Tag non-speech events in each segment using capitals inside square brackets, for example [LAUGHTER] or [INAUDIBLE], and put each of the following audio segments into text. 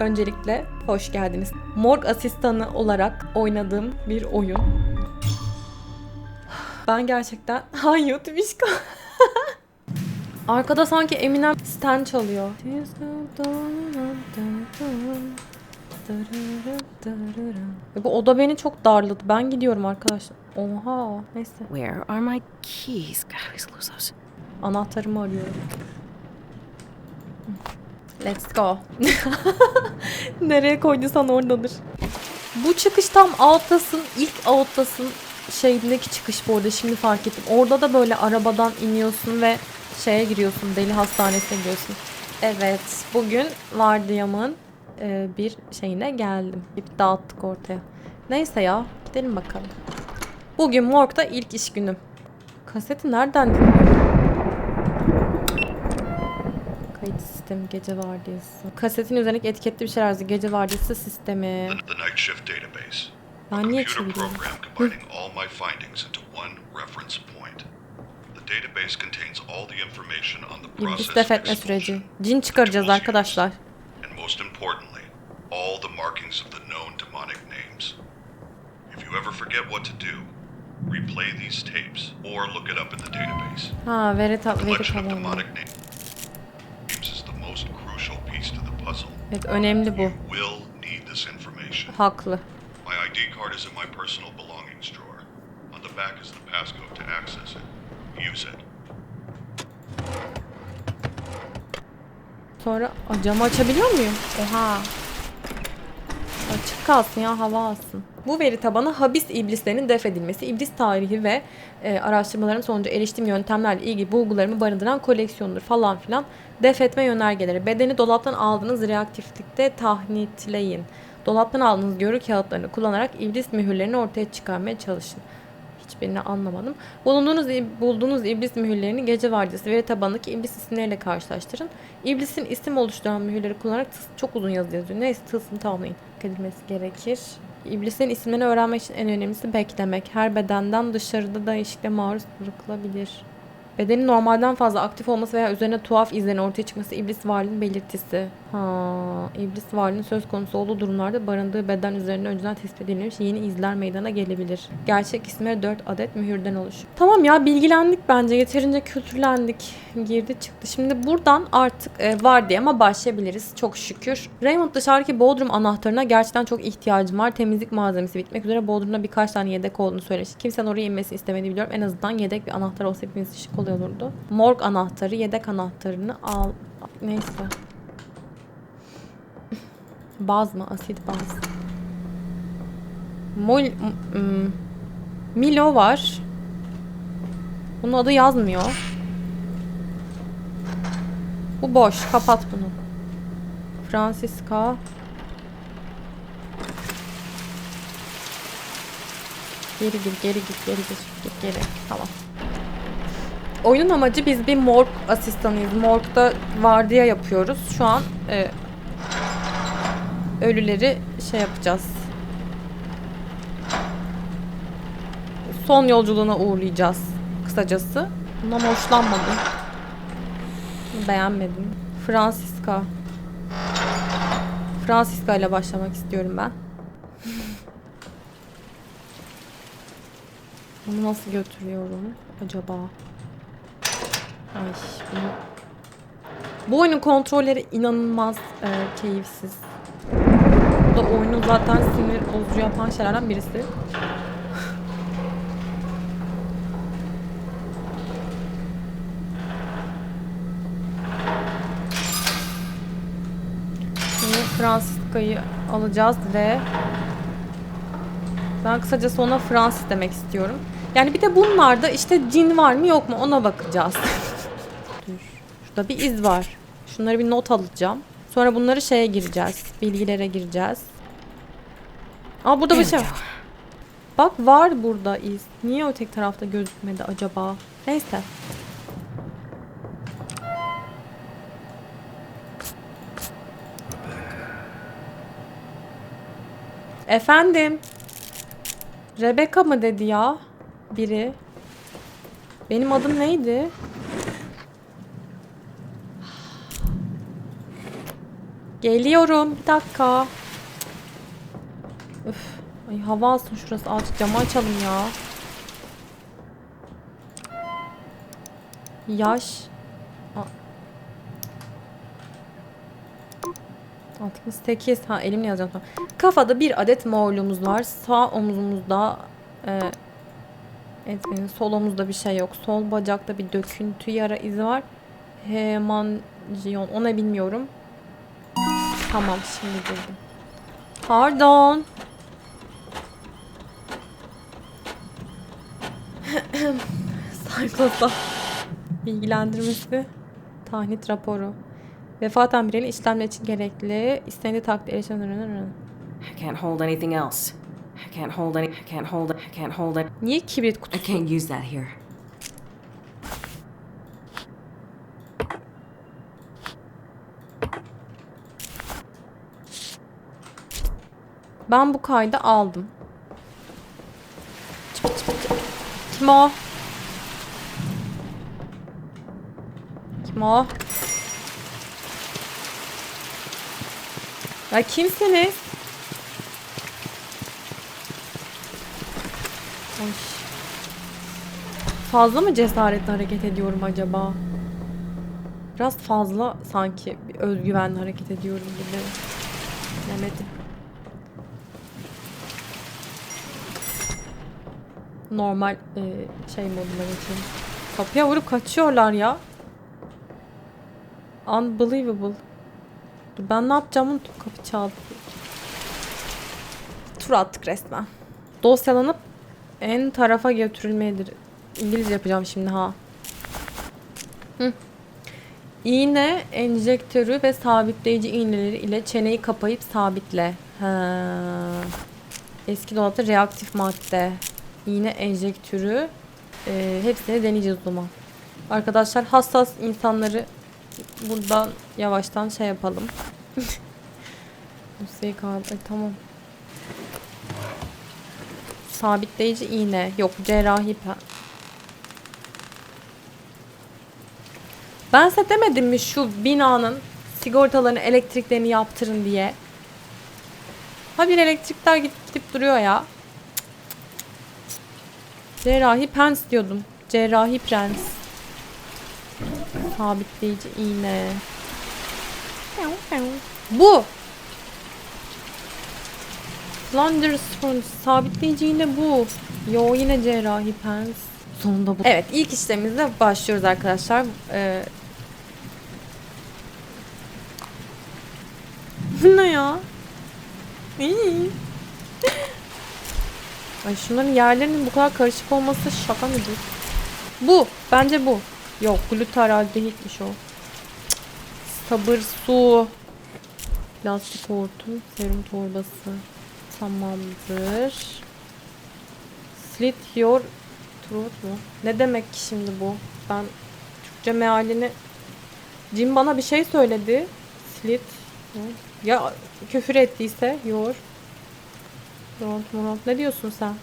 Öncelikle hoş geldiniz. Morg asistanı olarak oynadığım bir oyun. Ben gerçekten... [LAUGHS] Hay Yutmişka. Arkada sanki Eminem Stan çalıyor. Bu oda beni çok darladı. Ben gidiyorum arkadaşlar. Oha. Neyse. Where are my keys? Anahtarımı arıyorum. Let's go. [LAUGHS] Nereye koyduysan oradadır. Bu çıkış tam Outlast'ın ilk Outlast'ın şeyindeki çıkış bu arada şimdi fark ettim. Orada da böyle arabadan iniyorsun ve şeye giriyorsun deli hastanesine giriyorsun. Evet bugün vardiyamın e, bir şeyine geldim. Bir dağıttık ortaya. Neyse ya gidelim bakalım. Bugün morgda ilk iş günüm. Kaseti nereden dinliyorum? Sistemi gece vardiyası. Kasetin üzerindeki etiketli bir şeyler yazıyor. Gece vardiyası sistemi. Ben niye çeviriyorum? İblis def etme süreci. Cin çıkaracağız arkadaşlar. all the markings of the known demonic names. If you ever forget what to do, replay these tapes or look it up in the database. Ha veri, ta veri Collection of tabanı. demonic names is the most crucial piece to the puzzle. Evet önemli bu. Haklı. My ID card is in my personal belongings drawer. On the back is the passcode to access it. Use it. Sonra Aa, camı açabiliyor muyum? Oha. Açık kalsın ya hava alsın. Bu veri tabanı habis iblislerinin def edilmesi, iblis tarihi ve e, araştırmaların sonucu eriştiğim yöntemlerle ilgili bulgularımı barındıran koleksiyondur falan filan. Def etme yönergeleri. Bedeni dolaptan aldığınız reaktiflikte tahnitleyin. Dolaptan aldığınız görü kağıtlarını kullanarak iblis mühürlerini ortaya çıkarmaya çalışın. Hiçbirini anlamadım. Bulunduğunuz, bulduğunuz iblis mühürlerini gece vardiyası veri tabanındaki iblis isimleriyle karşılaştırın. İblisin isim oluşturan mühürleri kullanarak çok uzun yazı yazıyor. Neyse tılsım tamamlayın. Edilmesi gerekir. İblisin isimlerini öğrenmek için en önemlisi beklemek. Her bedenden dışarıda değişikliğe maruz bırakılabilir. Bedenin normalden fazla aktif olması veya üzerine tuhaf izlerin ortaya çıkması iblis varlığının belirtisi. Ha, iblis varlığının söz konusu olduğu durumlarda barındığı beden üzerine önceden tespit edilmiş yeni izler meydana gelebilir. Gerçek isimleri 4 adet mühürden oluşuyor. Tamam ya bilgilendik bence. Yeterince kültürlendik. Girdi çıktı. Şimdi buradan artık e, var diye ama başlayabiliriz. Çok şükür. Raymond dışarıdaki Bodrum anahtarına gerçekten çok ihtiyacım var. Temizlik malzemesi bitmek üzere Bodrum'da birkaç tane yedek olduğunu söylemiş. Kimsenin oraya inmesini istemediğini biliyorum. En azından yedek bir anahtar olsa hepimiz için kolay olurdu. Morg anahtarı, yedek anahtarını al. Neyse. Baz mı? Asit baz. Mol... Milo var. Bunun adı yazmıyor. Bu boş. Kapat bunu. Francisca. Geri gir, geri git, geri gir. Git geri. Tamam. Oyunun amacı biz bir morg asistanıyız. Morgda vardiya yapıyoruz. Şu an e, ölüleri şey yapacağız. Son yolculuğuna uğurlayacağız kısacası. Bundan hoşlanmadım. Beğenmedim. Francisca. Francisca ile başlamak istiyorum ben. [LAUGHS] Bunu nasıl götürüyorum acaba? Ay bunu... Bu oyunun kontrolleri inanılmaz e, keyifsiz. Da oyunu zaten sinir bozucu yapan şeylerden birisi. Şimdi Francisca'yı alacağız ve ben kısacası ona Francis demek istiyorum. Yani bir de bunlarda işte cin var mı yok mu ona bakacağız. [LAUGHS] Dur. Şurada bir iz var. Şunları bir not alacağım. Sonra bunları şeye gireceğiz. Bilgilere gireceğiz. Aa burada bir şey var. Bak var burada iz. Niye o tek tarafta gözükmedi acaba? Neyse. Efendim. Rebecca mı dedi ya? Biri. Benim adım neydi? Geliyorum. Bir dakika. Üf. Ay hava alsın şurası. Azıcık camı açalım ya. Yaş. A- 68. Ha elimle yazacağım. sonra. Kafada bir adet morluğumuz var. Sağ omzumuzda e, etmenin sol omuzda bir şey yok. Sol bacakta bir döküntü yara izi var. Hemanjiyon. Ona bilmiyorum. Tamam şimdi girdim. Pardon. [CLEARS THROAT] Sarkoza bilgilendirmesi. Tahnit raporu. Vefat amirinin işlemler için gerekli istendiği takdir erişen I can't hold anything else. I can't hold any. I can't hold it. I can't hold it. Niye kibrit I kutusu? can't use that here. Ben bu kaydı aldım. Kim o? Kim o? Ya kimsiniz? Ay. Fazla mı cesaretli hareket ediyorum acaba? Biraz fazla sanki bir özgüvenli hareket ediyorum gibi. Bilemedim. Normal e, şey moduna geçelim. Kapıya vurup kaçıyorlar ya. Unbelievable. Dur ben ne yapacağımı unuttum. Kapı çaldı. Tur attık resmen. Dosyalanıp en tarafa götürülmedir. İngilizce yapacağım şimdi ha. Hı. İğne, enjektörü ve sabitleyici iğneleri ile çeneyi kapayıp sabitle. Ha. Eski dolapta reaktif madde. İğne enjektörü. E, hepsini deneyeceğiz o zaman. Arkadaşlar hassas insanları buradan yavaştan şey yapalım. Dosyayı kaldı. Ay, tamam. Sabitleyici iğne. Yok cerrahi pen. Ben size demedim mi şu binanın sigortalarını elektriklerini yaptırın diye. Ha bir elektrikler gidip, gidip duruyor ya. Cerrahi pens diyordum. Cerrahi prens. Sabitleyici iğne. Bu. Flanders Fund. Sabitleyici iğne bu. Yo yine cerrahi pens. Sonunda bu. Evet ilk işlemimizle başlıyoruz arkadaşlar. Ee... [LAUGHS] Bu ne ya? İyi. Ay şunların yerlerinin bu kadar karışık olması şaka mıdır? Bu. Bence bu. Yok glutaraldehitmiş o. Sabır su. Plastik hortum. Serum torbası. Tamamdır. Slit your throat mu? Ne demek ki şimdi bu? Ben Türkçe mealini... Jim bana bir şey söyledi. Slit. Ya küfür ettiyse your. Front front. Ne diyorsun sen?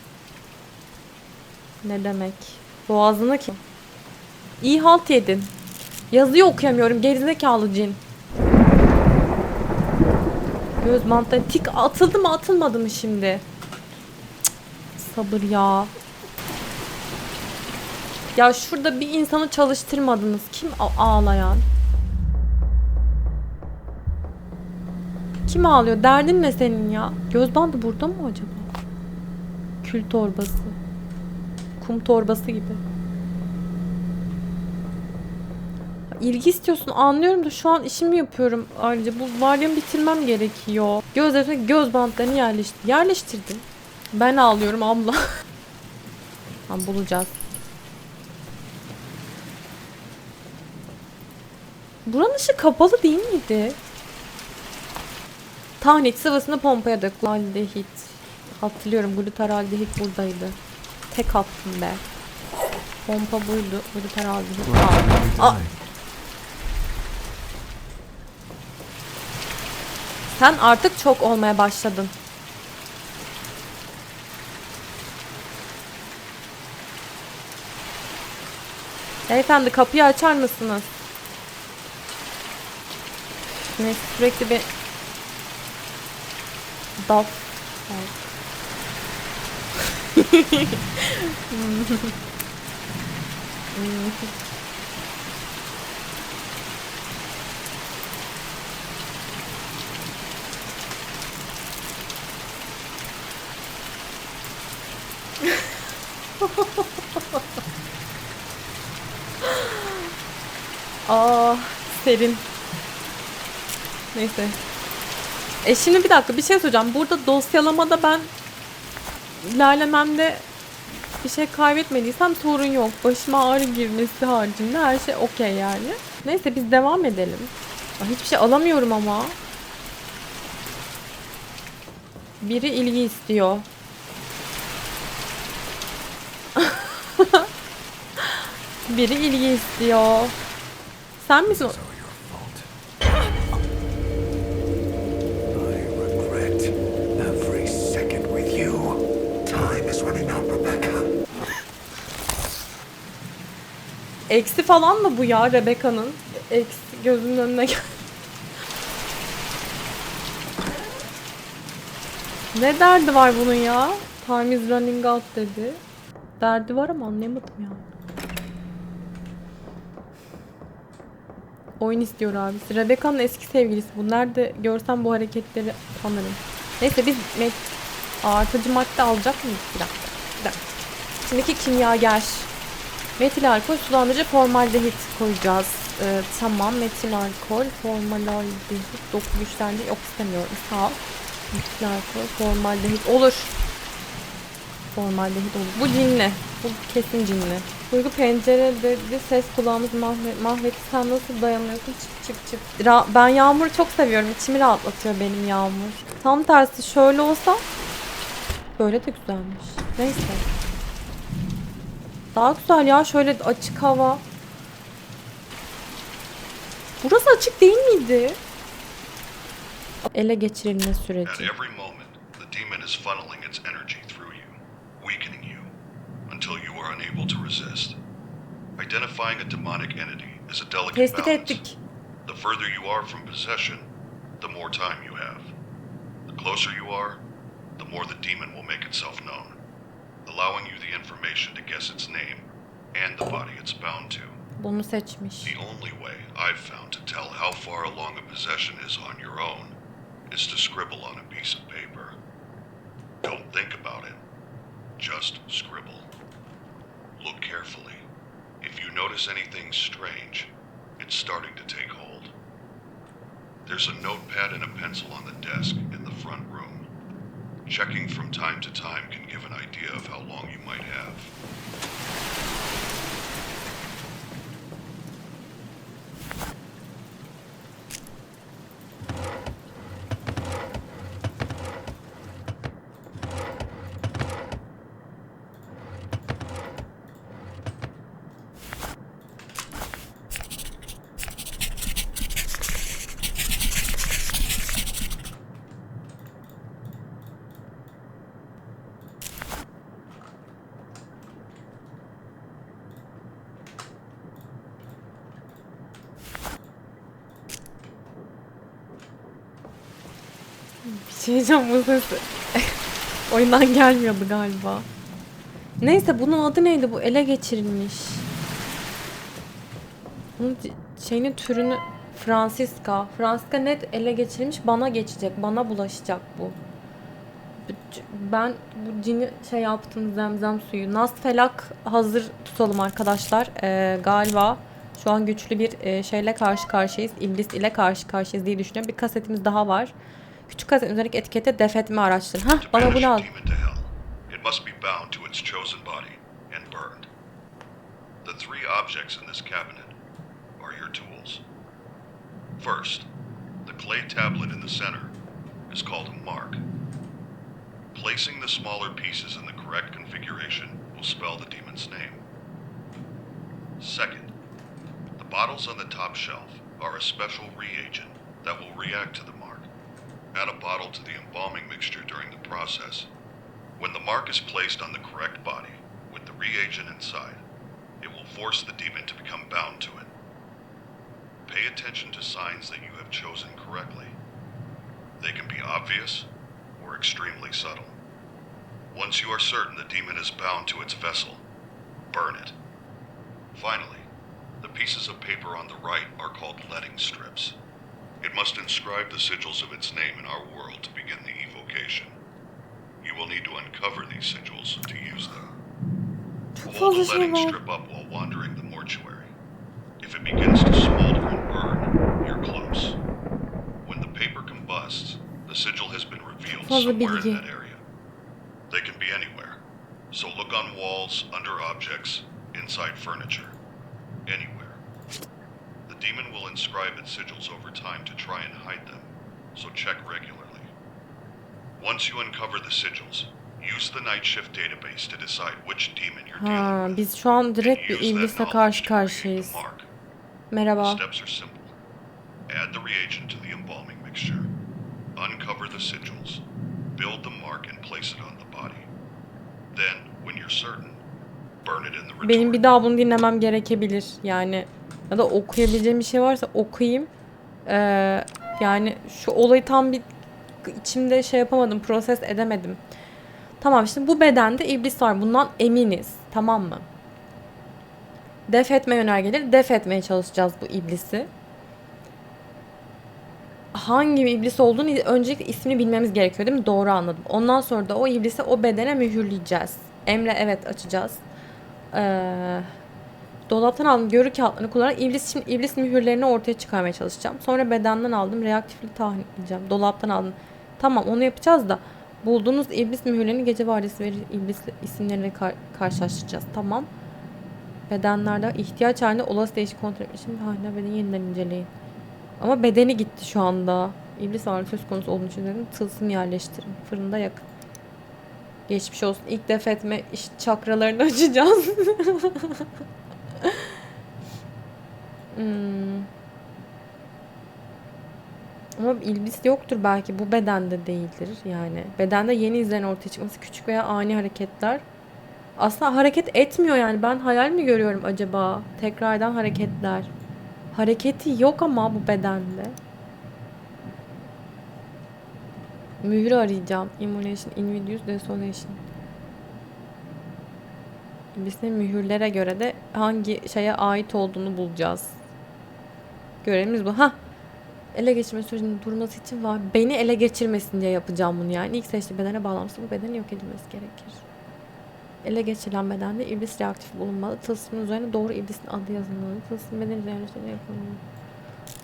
Ne demek? Boğazını ki. İyi halt yedin. Yazıyı okuyamıyorum. Gerizekalı cin. Göz bantları tik atıldı mı atılmadı mı şimdi? Cık, sabır ya. Ya şurada bir insanı çalıştırmadınız. Kim ağlayan? Kim ağlıyor? Derdin ne senin ya? Göz bandı burada mı acaba? Kül torbası. Kum torbası gibi. İlgi istiyorsun anlıyorum da şu an işimi yapıyorum ayrıca bu varyamı bitirmem gerekiyor. Gözlerine göz bantlarını yerleştir. Yerleştirdim. Ben ağlıyorum abla. [LAUGHS] tamam bulacağız. Buranın ışığı kapalı değil miydi? Tahnit sıvısını pompaya dök. Glutardehit. Hatırlıyorum glutardehit buradaydı. Tek attım be. Pompa buydu. Glutardehit. Aa. Aa. Sen artık çok olmaya başladın. Beyefendi kapıyı açar mısınız? Neyse sürekli bir Daf. Aa, serin. Neyse. E şimdi bir dakika bir şey soracağım. Burada dosyalamada ben Lalemem'de bir şey kaybetmediysem sorun yok. Başıma ağrı girmesi haricinde her şey okey yani. Neyse biz devam edelim. Ay, hiçbir şey alamıyorum ama. Biri ilgi istiyor. [LAUGHS] Biri ilgi istiyor. Sen misin? Eksi falan mı bu ya Rebecca'nın? Eksi gözümün önüne gel. ne derdi var bunun ya? Time is running out dedi. Derdi var ama anlayamadım ya. Oyun istiyor abisi. Rebecca'nın eski sevgilisi bu. Nerede görsem bu hareketleri tanırım. Neyse biz artıcı madde alacak mıyız? Bir dakika. Bir dakika. Şimdiki kimyager. Metil alkol, sulandırıcı formaldehit koyacağız. Ee, tamam, metil alkol, formaldehit, doku güçlendi. Yok istemiyorum, sağ ol. Metil alkol, formaldehit olur. Formaldehit olur. Bu cinli. Bu kesin cinli. Duygu pencere dedi, ses kulağımız mahvet, mahvetti. Sen nasıl dayanıyorsun? Çık çık çık. Ra- ben Yağmur'u çok seviyorum. İçimi rahatlatıyor benim Yağmur. Tam tersi şöyle olsa böyle de güzelmiş. Neyse. Daha güzel ya şöyle açık hava. Burası açık değil miydi? Ele geçirilme süreci. Identifying a demonic entity is a delicate Tespit ettik. The further you are from possession, the more time you have. The closer you are, the more the demon will make itself known, allowing you the information to guess its name and the body it's bound to. Bunu seçmiş. The only way I've found to tell how far along a possession is on your own is to scribble on a piece of paper. Don't think about it, just scribble. Look carefully. If you notice anything strange, it's starting to take hold. There's a notepad and a pencil on the desk in the front room. Checking from time to time can give an idea of how long you might have. Bir şey diyeceğim bu ses. [LAUGHS] Oyundan gelmiyordu galiba. Neyse bunun adı neydi bu? Ele geçirilmiş. Bunun şeyinin türünü Francisca. Francisca net ele geçirilmiş bana geçecek. Bana bulaşacak bu. Ben bu cini şey yaptım zemzem suyu. Nas felak hazır tutalım arkadaşlar. Ee, galiba şu an güçlü bir e, şeyle karşı karşıyayız. İblis ile karşı karşıyayız diye düşünüyorum. Bir kasetimiz daha var. Küçük kasetin üzerindeki etikete def etme araçları. Hah bana bunu al. demon to hell, it must be bound to its chosen body and burned. The three objects in this cabinet are your tools. First, the clay tablet in the center is called a mark. Placing the smaller pieces in the correct configuration will spell the demon's name. Second, the bottles on the top shelf are a special reagent that will react to the mark. Add a bottle to the embalming mixture during the process. When the mark is placed on the correct body with the reagent inside, it will force the demon to become bound to it. Pay attention to signs that you have chosen correctly. They can be obvious or extremely subtle. Once you are certain the demon is bound to its vessel, burn it. Finally, the pieces of paper on the right are called letting strips. It must inscribe the sigils of its name in our world to begin the evocation. You will need to uncover these sigils to use them. Hold the letting strip up while wandering the mortuary. If it begins to smolder and burn, you're close. When the paper combusts, the sigil has been revealed somewhere in that area. They can be anywhere. So look on walls, under objects, inside furniture. İnscribe its sigils over time to try and hide them, so check regularly. Once you uncover the sigils, use the night shift database to decide which demon you're dealing Ha, with. biz şu an direkt bir iblisle karşı karşıyayız. Merhaba. steps are simple. Add the reagent to the embalming mixture. Uncover the sigils. Build the mark and place it on the body. Then, when you're certain, burn it in the Benim bir daha bunu dinlemem gerekebilir. Yani ya da okuyabileceğim bir şey varsa okuyayım. Ee, yani şu olayı tam bir içimde şey yapamadım, proses edemedim. Tamam şimdi bu bedende iblis var. Bundan eminiz. Tamam mı? Def etme yönergeleri def etmeye çalışacağız bu iblisi. Hangi iblis olduğunu öncelikle ismini bilmemiz gerekiyor değil mi? Doğru anladım. Ondan sonra da o iblisi o bedene mühürleyeceğiz. Emre evet açacağız. Ee, dolaptan aldım görü kağıtlarını kullanarak iblis için iblis mühürlerini ortaya çıkarmaya çalışacağım. Sonra bedenden aldım reaktiflik tahmin edeceğim. Dolaptan aldım. Tamam onu yapacağız da bulduğunuz iblis mühürlerini gece vadisi ve iblis isimleriyle kar- karşılaştıracağız. Tamam. Bedenlerde ihtiyaç halinde olası değişik kontrol için hala bedeni yeniden inceleyin. Ama bedeni gitti şu anda. İblis varlığı söz konusu olduğu için dedim tılsım yerleştirin. Fırında yakın. Geçmiş olsun. İlk def etme çakralarını [LAUGHS] açacağız. [LAUGHS] hmm. Ama ilbis yoktur belki. Bu bedende değildir yani. Bedende yeni izlerin ortaya çıkması, küçük veya ani hareketler. Aslında hareket etmiyor yani. Ben hayal mi görüyorum acaba? Tekrardan hareketler. Hareketi yok ama bu bedende. Mührü arayacağım. Immolation, Invidious, Desolation. İblisin mühürlere göre de hangi şeye ait olduğunu bulacağız. Görevimiz bu. Ha. Ele geçirme sürecinin durması için var. Beni ele geçirmesin diye yapacağım bunu yani. İlk seçtiği bedene bağlanmışsa bu bedenin yok edilmesi gerekir. Ele geçirilen bedende iblis reaktif bulunmalı. Tılsımın üzerine doğru iblisin adı yazılmalı. Tılsım beden üzerine yapılmalı.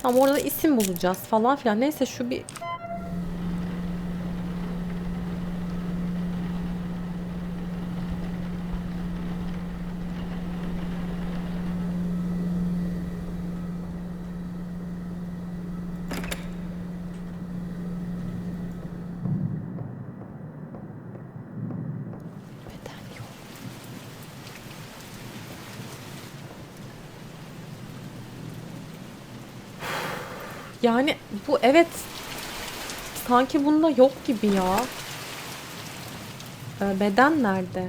Tamam orada isim bulacağız falan filan. Neyse şu bir beden yok. Yani bu evet sanki bunda yok gibi ya. Ee, beden nerede?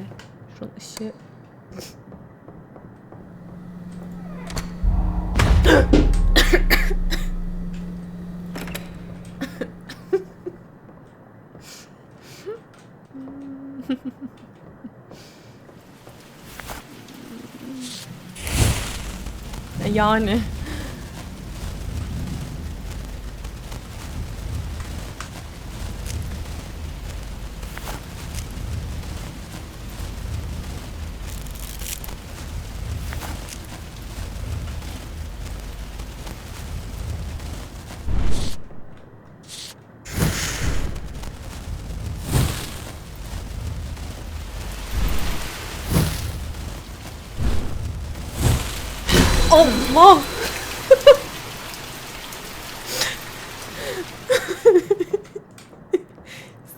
Şunun ışığı [LAUGHS] yani. Allah!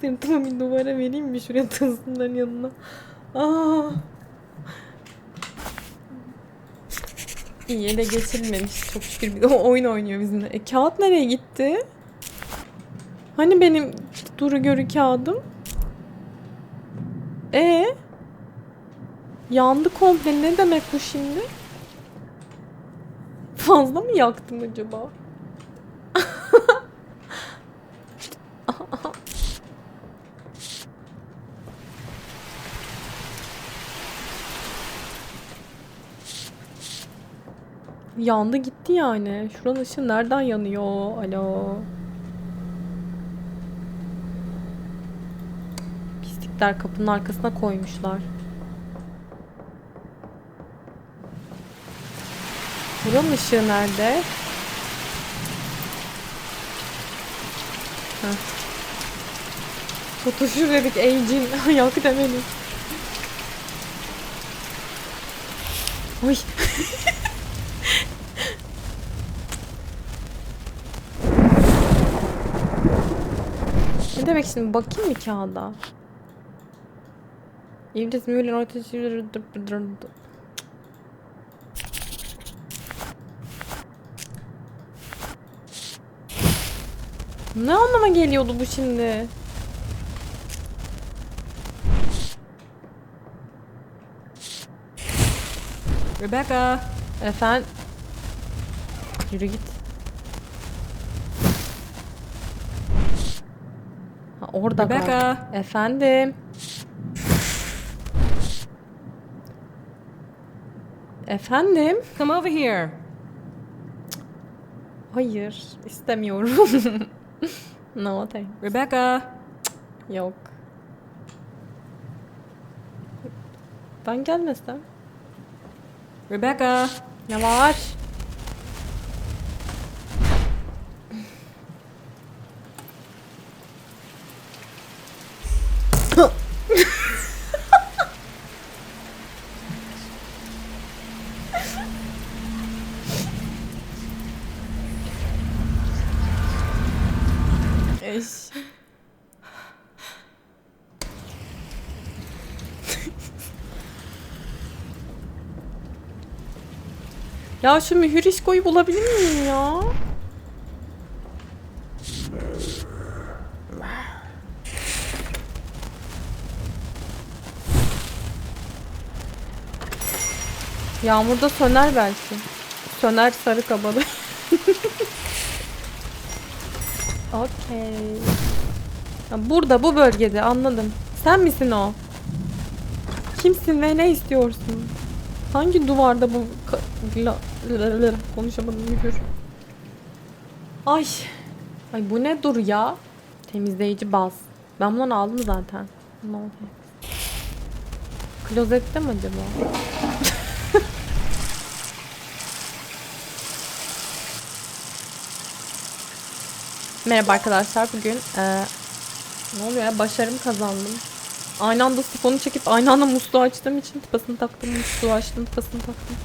Sırtıma bir duvara vereyim mi şuraya tılsımların yanına? Aa! İyi ele geçirmemiş çok şükür. Bir oyun oynuyor bizimle. E kağıt nereye gitti? Hani benim duru görü kağıdım? E Yandı komple. Ne demek bu şimdi? Fazla mı yaktım acaba? [LAUGHS] Yandı gitti yani. Şuranın ışığı nereden yanıyor? Alo. Pislikler kapının arkasına koymuşlar. Buranın ışığı nerede? Tutuşur dedik Ejin. [LAUGHS] Yak demedik. Oy. [LAUGHS] ne demek şimdi bakayım mı kağıda? İblis mühürlerin ortaya Ne anlama geliyordu bu şimdi? Rebecca! Efendim? Yürü git. Ha, orada Rebecca! galiba. Efendim? Efendim? Come over here! Hayır, istemiyorum. [LAUGHS] [LAUGHS] no thanks. Rebecca! Yok. Ben gelmesem. Rebecca! Ne var? Ya şu mühür işkoyu bulabilir miyim ya? Yağmurda söner belki. Söner sarı kabalı. [LAUGHS] Okey. Burada bu bölgede anladım. Sen misin o? Kimsin ve ne istiyorsun? Hangi duvarda bu la- konuşamadım mühür. Ay. Ay bu ne dur ya? Temizleyici baz. Ben bunu aldım zaten. Ne oldu? Klozette mi acaba? Merhaba arkadaşlar. Bugün eee, ne oluyor ya? Başarım kazandım. Aynı anda sifonu çekip aynı anda musluğu açtığım için tıpasını taktım. Musluğu açtım, tıpasını taktım.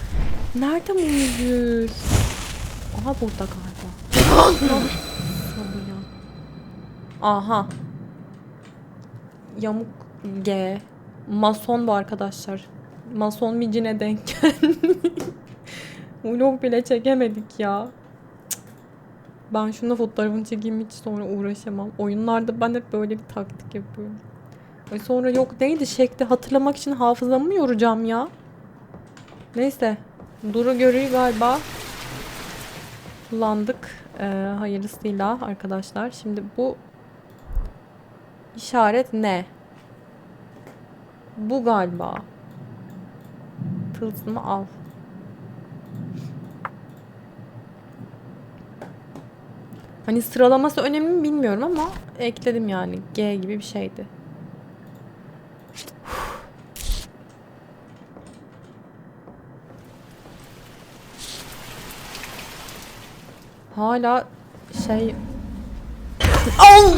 Nerede bu mühür? Aha burada galiba. Aha. Yamuk G. Mason bu arkadaşlar. Mason bir denk geldi. Vlog bile çekemedik ya. Ben şuna fotoğrafını çekeyim hiç sonra uğraşamam. Oyunlarda ben hep böyle bir taktik yapıyorum. Ay sonra yok neydi şekli hatırlamak için hafızamı mı yoracağım ya? Neyse. Duru görüyü galiba kullandık. Ee, hayırlısıyla arkadaşlar. Şimdi bu işaret ne? Bu galiba. Tılsımı al. Hani sıralaması önemli mi bilmiyorum ama ekledim yani. G gibi bir şeydi. Hala şey... Au!